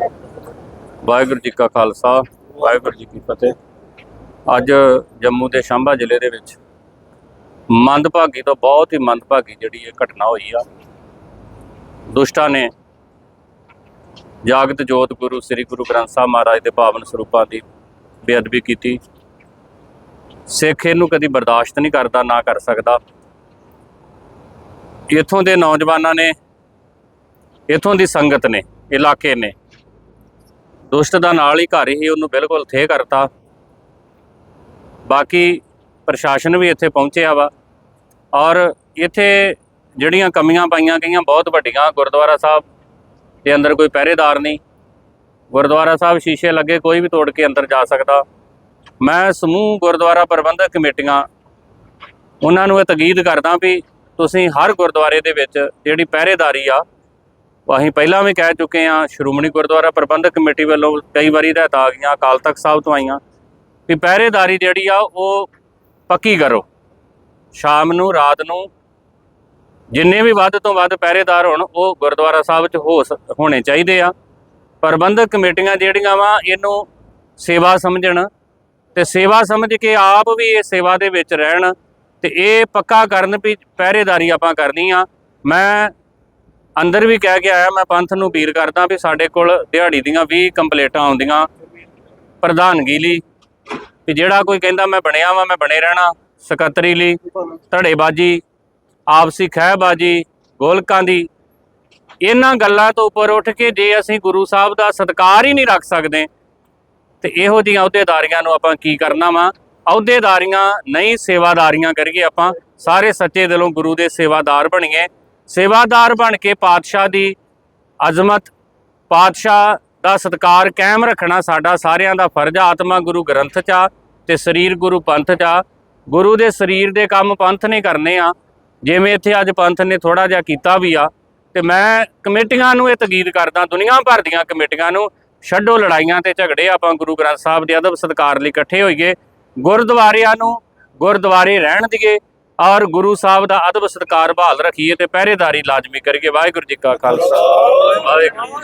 ਵਾਹਿਗੁਰੂ ਜੀ ਕਾ ਖਾਲਸਾ, ਵਾਹਿਗੁਰੂ ਜੀ ਕੀ ਫਤਿਹ। ਅੱਜ ਜੰਮੂ ਦੇ ਸਾਂਭਾ ਜ਼ਿਲ੍ਹੇ ਦੇ ਵਿੱਚ ਮੰਦਭਾਗੀ ਤੋਂ ਬਹੁਤ ਹੀ ਮੰਦਭਾਗੀ ਜਿਹੜੀ ਇਹ ਘਟਨਾ ਹੋਈ ਆ। ਦੁਸ਼ਟਾਂ ਨੇ ਜਾਗਤ ਜੋਤ ਗੁਰੂ, ਸ੍ਰੀ ਗੁਰੂ ਗ੍ਰੰਥ ਸਾਹਿਬ ਮਹਾਰਾਜ ਦੇ ਪਾਵਨ ਸਰੂਪਾਂ ਦੀ ਬੇਅਦਬੀ ਕੀਤੀ। ਸਿੱਖ ਇਹਨੂੰ ਕਦੀ ਬਰਦਾਸ਼ਤ ਨਹੀਂ ਕਰਦਾ, ਨਾ ਕਰ ਸਕਦਾ। ਇੱਥੋਂ ਦੇ ਨੌਜਵਾਨਾਂ ਨੇ, ਇੱਥੋਂ ਦੀ ਸੰਗਤ ਨੇ, ਇਲਾਕੇ ਨੇ ਦੁਸ਼ਟ ਦਾ ਨਾਲ ਹੀ ਘਰ ਹੀ ਉਹਨੂੰ ਬਿਲਕੁਲ ਥੇ ਕਰਤਾ। ਬਾਕੀ ਪ੍ਰਸ਼ਾਸਨ ਵੀ ਇੱਥੇ ਪਹੁੰਚਿਆ ਵਾ। ਔਰ ਇੱਥੇ ਜਿਹੜੀਆਂ ਕਮੀਆਂ ਪਾਈਆਂ ਗਈਆਂ ਬਹੁਤ ਵੱਡੀਆਂ, ਗੁਰਦੁਆਰਾ ਸਾਹਿਬ ਦੇ ਅੰਦਰ ਕੋਈ ਪਹਿਰੇਦਾਰ ਨਹੀਂ। ਗੁਰਦੁਆਰਾ ਸਾਹਿਬ ਸ਼ੀਸ਼ੇ ਲੱਗੇ, ਕੋਈ ਵੀ ਤੋੜ ਕੇ ਅੰਦਰ ਜਾ ਸਕਦਾ। ਮੈਂ ਸਮੂਹ ਗੁਰਦੁਆਰਾ ਪ੍ਰਬੰਧਕ ਕਮੇਟੀਆਂ, ਉਹਨਾਂ ਨੂੰ ਇਹ ਤਕੀਦ ਕਰਦਾ ਵੀ ਤੁਸੀਂ ਹਰ ਗੁਰਦੁਆਰੇ ਦੇ ਵਿੱਚ ਜਿਹੜੀ ਪਹਿਰੇਦਾਰੀ ਆ ਅਸੀਂ ਪਹਿਲਾਂ ਵੀ ਕਹਿ ਚੁੱਕੇ ਹਾਂ, ਸ਼੍ਰੋਮਣੀ ਗੁਰਦੁਆਰਾ ਪ੍ਰਬੰਧਕ ਕਮੇਟੀ ਵੱਲੋਂ ਕਈ ਵਾਰੀ ਹਦਾਇਤਾਂ ਆ ਗਈਆਂ, ਅਕਾਲ ਤਖਤ ਸਾਹਿਬ ਤੋਂ ਆਈਆਂ ਵੀ ਪਹਿਰੇਦਾਰੀ ਜਿਹੜੀ ਆ, ਉਹ ਪੱਕੀ ਕਰੋ। ਸ਼ਾਮ ਨੂੰ, ਰਾਤ ਨੂੰ ਜਿੰਨੇ ਵੀ ਵੱਧ ਤੋਂ ਵੱਧ ਪਹਿਰੇਦਾਰ ਹੋਣ, ਉਹ ਗੁਰਦੁਆਰਾ ਸਾਹਿਬ 'ਚ ਹੋ ਸ- ਹੋਣੇ ਚਾਹੀਦੇ ਆ। ਪ੍ਰਬੰਧਕ ਕਮੇਟੀਆਂ ਜਿਹੜੀਆਂ ਵਾ, ਇਹਨੂੰ ਸੇਵਾ ਸਮਝਣ ਤੇ ਸੇਵਾ ਸਮਝ ਕੇ ਆਪ ਵੀ ਇਹ ਸੇਵਾ ਦੇ ਵਿੱਚ ਰਹਿਣ ਤੇ ਇਹ ਪੱਕਾ ਕਰਨ ਵੀ ਪਹਿਰੇਦਾਰੀ ਆਪਾਂ ਕਰਨੀ ਆ। ਮੈਂ ਅੰਦਰ ਵੀ ਕਹਿ ਕੇ ਆਇਆ, ਮੈਂ ਪੰਥ ਨੂੰ ਅਪੀਲ ਕਰਦਾ ਵੀ ਸਾਡੇ ਕੋਲ ਦਿਹਾੜੀ ਦੀਆਂ 20 ਕੰਪਲੇਂਟਾਂ ਆਉਂਦੀਆਂ, ਪ੍ਰਧਾਨਗੀ ਲਈ, ਵੀ ਜਿਹੜਾ ਕੋਈ ਕਹਿੰਦਾ ਮੈਂ ਬਣਿਆ ਵਾਂ, ਮੈਂ ਬਣੇ ਰਹਿਣਾ, ਸਕੱਤਰੀ ਲਈ, ਧੜੇਬਾਜੀ, ਆਪਸੀ ਖਹਿਬਾਜੀ, ਗੋਲਕਾਂ ਦੀ, ਇਹਨਾਂ ਗੱਲਾਂ ਤੋਂ ਉੱਪਰ ਉੱਠ ਕੇ ਜੇ ਅਸੀਂ ਗੁਰੂ ਸਾਹਿਬ ਦਾ ਸਤਿਕਾਰ ਹੀ ਨਹੀਂ ਰੱਖ ਸਕਦੇ, ਤੇ ਇਹੋ ਜਿਹੀਆਂ ਅਹੁਦੇਦਾਰੀਆਂ ਨੂੰ ਆਪਾਂ ਕੀ ਕਰਨਾ ਵਾ? ਅਹੁਦੇਦਾਰੀਆਂ ਨਹੀਂ ਸੇਵਾਦਾਰੀਆਂ ਕਰੀਏ ਆਪਾਂ, ਸਾਰੇ ਸੱਚੇ ਦਿਲੋਂ ਗੁਰੂ ਦੇ ਸੇਵਾਦਾਰ ਬਣੀਏ ਸੇਵਾਦਾਰ ਬਣ ਕੇ ਪਾਤਸ਼ਾਹ ਦੀ ਅਜ਼ਮਤ, ਪਾਤਸ਼ਾਹ ਦਾ ਸਤਿਕਾਰ ਕਾਇਮ ਰੱਖਣਾ ਸਾਡਾ ਸਾਰਿਆਂ ਦਾ ਫਰਜ਼ ਆਤਮਾ ਗੁਰੂ ਗ੍ਰੰਥ ਚ ਆ ਤੇ ਸਰੀਰ ਗੁਰੂ ਪੰਥ ਚ ਆ। ਗੁਰੂ ਦੇ ਸਰੀਰ ਦੇ ਕੰਮ ਪੰਥ ਨੇ ਕਰਨੇ ਆ। ਜਿਵੇਂ ਇੱਥੇ ਅੱਜ ਪੰਥ ਨੇ ਥੋੜਾ ਜਿਹਾ ਕੀਤਾ ਵੀ ਆ। ਤੇ ਮੈਂ ਕਮੇਟੀਆਂ ਨੂੰ ਇਹ ਤਗੀਦ ਕਰਦਾ, ਦੁਨੀਆ ਭਰ ਦੀਆਂ ਕਮੇਟੀਆਂ ਨੂੰ, ਛੱਡੋ ਲੜਾਈਆਂ ਤੇ ਝਗੜੇ, ਆਪਾਂ ਗੁਰੂ ਗ੍ਰੰਥ ਸਾਹਿਬ ਦੇ ਅਦਬ ਸਤਿਕਾਰ ਲਈ ਇਕੱਠੇ ਹੋਈਏ। ਗੁਰਦੁਆਰਿਆਂ ਨੂੰ ਗੁਰਦੁਆਰੇ ਰਹਿਣ ਦੀਏ। ਔਰ ਗੁਰੂ ਸਾਹਿਬ ਦਾ ਅਦਬ ਸਤਿਕਾਰ ਬਹਾਲ ਰੱਖੀਏ ਤੇ ਪਹਿਰੇਦਾਰੀ ਲਾਜ਼ਮੀ ਕਰੀਏ। ਵਾਹਿਗੁਰੂ ਜੀ ਕਾ ਖਾਲਸਾ। ਵਾਹਿਗੁਰੂ